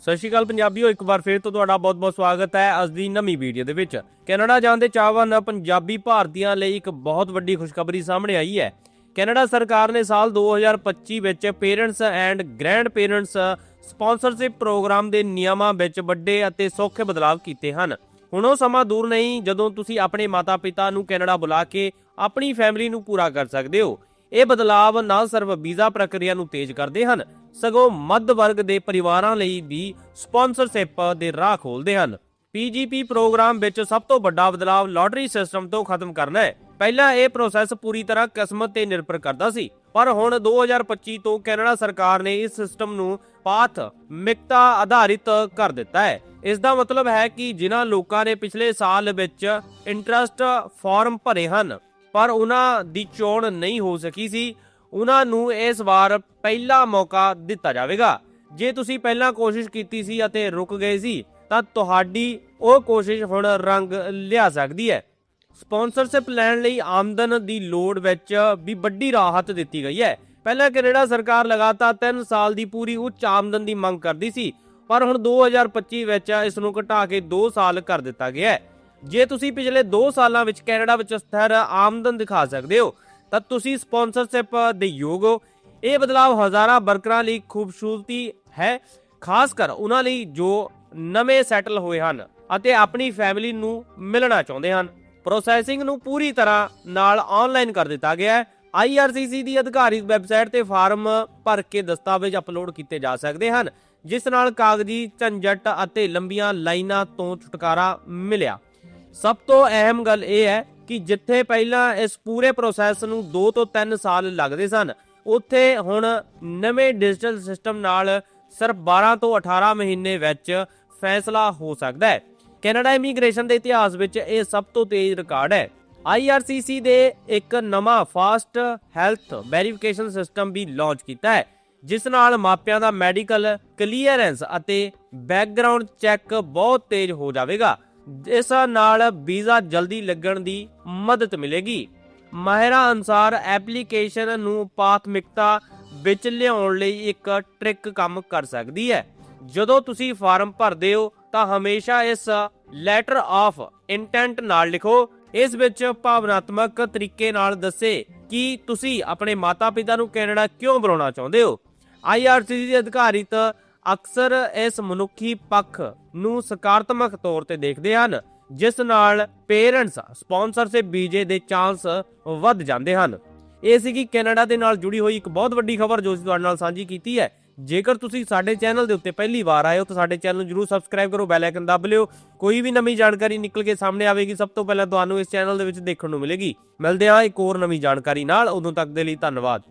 ਸਤਿ ਸ਼੍ਰੀ ਅਕਾਲ ਪੰਜਾਬੀਓ, ਇੱਕ ਵਾਰ ਫੇਰ ਤੋਂ ਤੁਹਾਡਾ ਬਹੁਤ-ਬਹੁਤ ਸਵਾਗਤ ਹੈ ਅੱਜ ਦੀ ਨਵੀਂ ਵੀਡੀਓ ਦੇ ਵਿੱਚ। ਕੈਨੇਡਾ ਜਾਣ ਦੇ ਚਾਹਵਾਨ ਪੰਜਾਬੀ ਭਾਰਤੀਆਂ ਲਈ ਇੱਕ ਬਹੁਤ ਵੱਡੀ ਖੁਸ਼ਖਬਰੀ ਸਾਹਮਣੇ ਆਈ ਹੈ। ਕੈਨੇਡਾ ਸਰਕਾਰ ਨੇ ਸਾਲ 2025 ਵਿੱਚ parents and grandparents sponsorship programme ਦੇ ਨਿਯਮਾਂ ਵਿੱਚ ਵੱਡੇ ਅਤੇ ਸੌਖੇ ਬਦਲਾਅ ਕੀਤੇ ਹਨ। ਹੁਣ ਉਹ ਸਮਾਂ ਦੂਰ ਨਹੀਂ, ਜਦੋਂ ਤੁਸੀਂ ਆਪਣੇ ਮਾਤਾ-ਪਿਤਾ ਨੂੰ ਕੈਨੇਡਾ ਬੁਲਾ ਕੇ ਆਪਣੀ ਫੈਮਿਲੀ ਨੂੰ ਪੂਰਾ ਕਰ ਸਕਦੇ ਹੋ। ਇਹ ਬਦਲਾਅ ਨਾ ਸਿਰਫ ਵੀਜ਼ਾ ਪ੍ਰਕਿਰਿਆ ਨੂੰ ਤੇਜ਼ ਕਰਦੇ ਹਨ, ਸਗੋਂ ਮੱਧ ਵਰਗ ਦੇ ਪਰਿਵਾਰਾਂ ਲਈ ਵੀ ਸਪਾਂਸਰਸ਼ਿਪ ਦੇ ਰਾਹ ਖੋਲਦੇ ਹਨ। ਪੀਜੀਪੀ ਪ੍ਰੋਗਰਾਮ ਵਿੱਚ ਸਭ ਤੋਂ ਵੱਡਾ ਬਦਲਾਅ ਲਾਟਰੀ ਸਿਸਟਮ ਤੋਂ ਖਤਮ ਕਰਨਾ ਹੈ। ਪਹਿਲਾਂ ਇਹ ਪ੍ਰੋਸੈਸ ਪੂਰੀ ਤਰ੍ਹਾਂ ਕਿਸਮਤ ਤੇ ਨਿਰਭਰ ਕਰਦਾ ਸੀ, ਪਰ ਹੁਣ 2025 ਤੋਂ ਕੈਨੇਡਾ ਸਰਕਾਰ ਨੇ ਇਸ ਸਿਸਟਮ ਨੂੰ ਪਾਥ ਮਿਕਤਾ ਆਧਾਰਿਤ ਕਰ ਦਿੱਤਾ ਹੈ। ਇਸ ਦਾ ਮਤਲਬ ਹੈ ਕਿ ਜਿਨ੍ਹਾਂ ਲੋਕਾਂ ਨੇ ਪਿਛਲੇ ਸਾਲ ਵਿੱਚ ਇੰਟਰਸਟ ਫਾਰਮ ਭਰੇ ਹਨ। ਪਰ ਉਹਨਾਂ ਦੀ ਚੋਣ ਨਹੀਂ ਹੋ ਸਕੀ ਸੀ। ਉਹਨਾਂ ਨੂੰ ਇਸ ਵਾਰ ਪਹਿਲਾ ਮੌਕਾ ਦਿੱਤਾ ਜਾਵੇਗਾ। ਜੇ ਤੁਸੀਂ ਪਹਿਲਾਂ ਕੋਸ਼ਿਸ਼ ਕੀਤੀ ਸੀ ਅਤੇ ਰੁਕ ਗਏ ਸੀ, ਤਾਂ ਤੁਹਾਡੀ ਉਹ ਕੋਸ਼ਿਸ਼ ਹੁਣ ਰੰਗ ਲਿਆ ਸਕਦੀ ਹੈ। ਸਪਾਂਸਰਸ਼ਿਪ ਲੈਣ ਲਈ ਆਮਦਨ ਦੀ ਲੋੜ ਵਿੱਚ ਵੀ ਵੱਡੀ ਰਾਹਤ ਦਿੱਤੀ ਗਈ ਹੈ। ਪਹਿਲਾਂ ਕੈਨੇਡਾ ਸਰਕਾਰ ਲਗਾਤਾਰ 3 ਸਾਲ ਦੀ ਪੂਰੀ ਉੱਚ ਆਮਦਨ ਦੀ ਮੰਗ ਕਰਦੀ ਸੀ, ਪਰ ਹੁਣ 2025 ਵਿੱਚ ਇਸ ਨੂੰ ਘਟਾ ਕੇ 2 ਸਾਲ ਕਰ ਦਿੱਤਾ ਗਿਆ ਹੈ। ਜੇ ਤੁਸੀਂ ਪਿਛਲੇ 2 ਸਾਲਾਂ ਵਿੱਚ ਕੈਨੇਡਾ ਵਿੱਚ ਸਥਿਰ ਆਮਦਨ ਦਿਖਾ ਸਕਦੇ ਹੋ, ਤਾਂ ਤੁਸੀਂ ਸਪਾਂਸਰਸ਼ਿਪ ਦੇ ਯੋਗ ਹੋ। ਇਹ ਬਦਲਾਅ ਹਜ਼ਾਰਾਂ ਵਰਕਰਾਂ ਲਈ ਖੂਬਸੂਰਤੀ ਹੈ, ਖਾਸ ਕਰ ਉਹਨਾਂ ਲਈ ਜੋ ਨਵੇਂ ਸੈਟਲ ਹੋਏ ਹਨ ਅਤੇ ਆਪਣੀ ਫੈਮਿਲੀ ਨੂੰ ਮਿਲਣਾ ਚਾਹੁੰਦੇ ਹਨ। ਪ੍ਰੋਸੈਸਿੰਗ ਨੂੰ ਪੂਰੀ ਤਰ੍ਹਾਂ ਨਾਲ ਆਨਲਾਈਨ ਕਰ ਦਿੱਤਾ ਗਿਆ ਹੈ। IRCC ਦੀ ਅਧਿਕਾਰਿਤ ਵੈਬਸਾਈਟ ਤੇ ਫਾਰਮ ਭਰ ਕੇ ਦਸਤਾਵੇਜ਼ ਅਪਲੋਡ ਕੀਤੇ ਜਾ ਸਕਦੇ ਹਨ, ਜਿਸ ਨਾਲ ਕਾਗਜ਼ੀ ਝੰਜਟ ਅਤੇ ਲੰਬੀਆਂ ਲਾਈਨਾਂ ਤੋਂ ਛੁਟਕਾਰਾ ਮਿਲਿਆ। ਸਭ ਤੋਂ ਅਹਿਮ ਗੱਲ ਇਹ ਹੈ ਕਿ ਜਿੱਥੇ ਪਹਿਲਾਂ ਇਸ ਪੂਰੇ ਪ੍ਰੋਸੈਸ ਨੂੰ 2 ਤੋਂ 3 ਸਾਲ ਲੱਗਦੇ ਸਨ, ਉੱਥੇ ਹੁਣ ਨਵੇਂ ਡਿਜੀਟਲ ਸਿਸਟਮ ਨਾਲ ਸਿਰਫ 12 ਤੋਂ 18 ਮਹੀਨੇ ਵਿੱਚ ਫੈਸਲਾ ਹੋ ਸਕਦਾ ਹੈ। ਕੈਨੇਡਾ ਇਮੀਗ੍ਰੇਸ਼ਨ ਦੇ ਇਤਿਹਾਸ ਵਿੱਚ ਇਹ ਸਭ ਤੋਂ ਤੇਜ਼ ਰਿਕਾਰਡ ਹੈ। IRCC ਦੇ ਇੱਕ ਨਵਾਂ ਫਾਸਟ ਹੈਲਥ ਵੈਰੀਫਿਕੇਸ਼ਨ ਸਿਸਟਮ ਵੀ ਲਾਂਚ ਕੀਤਾ ਹੈ, ਜਿਸ ਨਾਲ ਮਾਪਿਆਂ ਦਾ ਮੈਡੀਕਲ ਕਲੀਅਰੈਂਸ ਅਤੇ ਬੈਕਗ੍ਰਾਉਂਡ ਚੈੱਕ ਬਹੁਤ ਤੇਜ਼ ਹੋ ਜਾਵੇਗਾ। ਇਸ ਨਾਲ ਵੀਜ਼ਾ ਜਲਦੀ ਲੱਗਣ ਦੀ ਮਦਦ ਮਿਲੇਗੀ। ਮਾਹਿਰਾਂ ਅਨੁਸਾਰ ਐਪਲੀਕੇਸ਼ਨ ਨੂੰ ਪ੍ਰਾਥਮਿਕਤਾ ਵਿੱਚ ਲਿਆਉਣ ਲਈ ਇੱਕ ਟ੍ਰਿਕ ਕੰਮ ਕਰ ਸਕਦੀ ਹੈ। ਜਦੋਂ ਤੁਸੀਂ ਫਾਰਮ ਭਰਦੇ ਹੋ, ਤਾਂ ਹਮੇਸ਼ਾ ਇਸ ਲੈਟਰ ਆਫ ਇੰਟੈਂਟ ਨਾਲ ਲਿਖੋ। ਇਸ ਵਿੱਚ ਭਾਵਨਾਤਮਕ ਤਰੀਕੇ ਨਾਲ ਦੱਸੇ ਕਿ ਤੁਸੀਂ ਆਪਣੇ ਮਾਤਾ-ਪਿਤਾ ਨੂੰ ਕੈਨੇਡਾ ਕਿਉਂ ਬੁਲਾਉਣਾ ਚਾਹੁੰਦੇ ਹੋ? IRCC ਦੇ ਅਧਿਕਾਰਿਤ ਅਕਸਰ ਇਸ ਮਨੁੱਖੀ ਪੱਖ ਨੂੰ ਸਕਾਰਾਤਮਕ ਤੌਰ ਤੇ ਦੇਖਦੇ ਹਨ, ਜਿਸ ਨਾਲ ਪੇਰੈਂਟਸ ਸਪਾਂਸਰਸ਼ਿਪ ਵੀਜ਼ੇ ਦੇ ਚਾਂਸ ਵੱਧ ਜਾਂਦੇ ਹਨ। ਇਹ ਸੀਗੀ ਕੈਨੇਡਾ ਦੇ ਨਾਲ ਜੁੜੀ ਹੋਈ ਇੱਕ ਬਹੁਤ ਵੱਡੀ ਖਬਰ ਜੋ ਅਸੀਂ ਤੁਹਾਡੇ ਨਾਲ ਸਾਂਝੀ ਕੀਤੀ ਹੈ। ਜੇਕਰ ਤੁਸੀਂ ਸਾਡੇ ਚੈਨਲ ਦੇ ਉੱਤੇ ਪਹਿਲੀ ਵਾਰ ਆਏ ਹੋ ਤਾਂ ਸਾਡੇ ਚੈਨਲ ਨੂੰ ਜਰੂਰ ਸਬਸਕ੍ਰਾਈਬ ਕਰੋ, ਬੈਲ ਆਈਕਨ ਦਬ ਲਿਓ। ਕੋਈ ਵੀ ਨਵੀਂ ਜਾਣਕਾਰੀ ਨਿਕਲ ਕੇ ਸਾਹਮਣੇ ਆਵੇਗੀ, ਸਭ ਤੋਂ ਪਹਿਲਾਂ ਤੁਹਾਨੂੰ ਇਸ ਚੈਨਲ ਦੇ ਵਿੱਚ ਦੇਖਣ ਨੂੰ ਮਿਲੇਗੀ। ਮਿਲਦੇ ਹਾਂ ਇੱਕ ਹੋਰ ਨਵੀਂ ਜਾਣਕਾਰੀ ਨਾਲ। ਉਦੋਂ ਤੱਕ ਦੇ ਲਈ ਧੰਨਵਾਦ।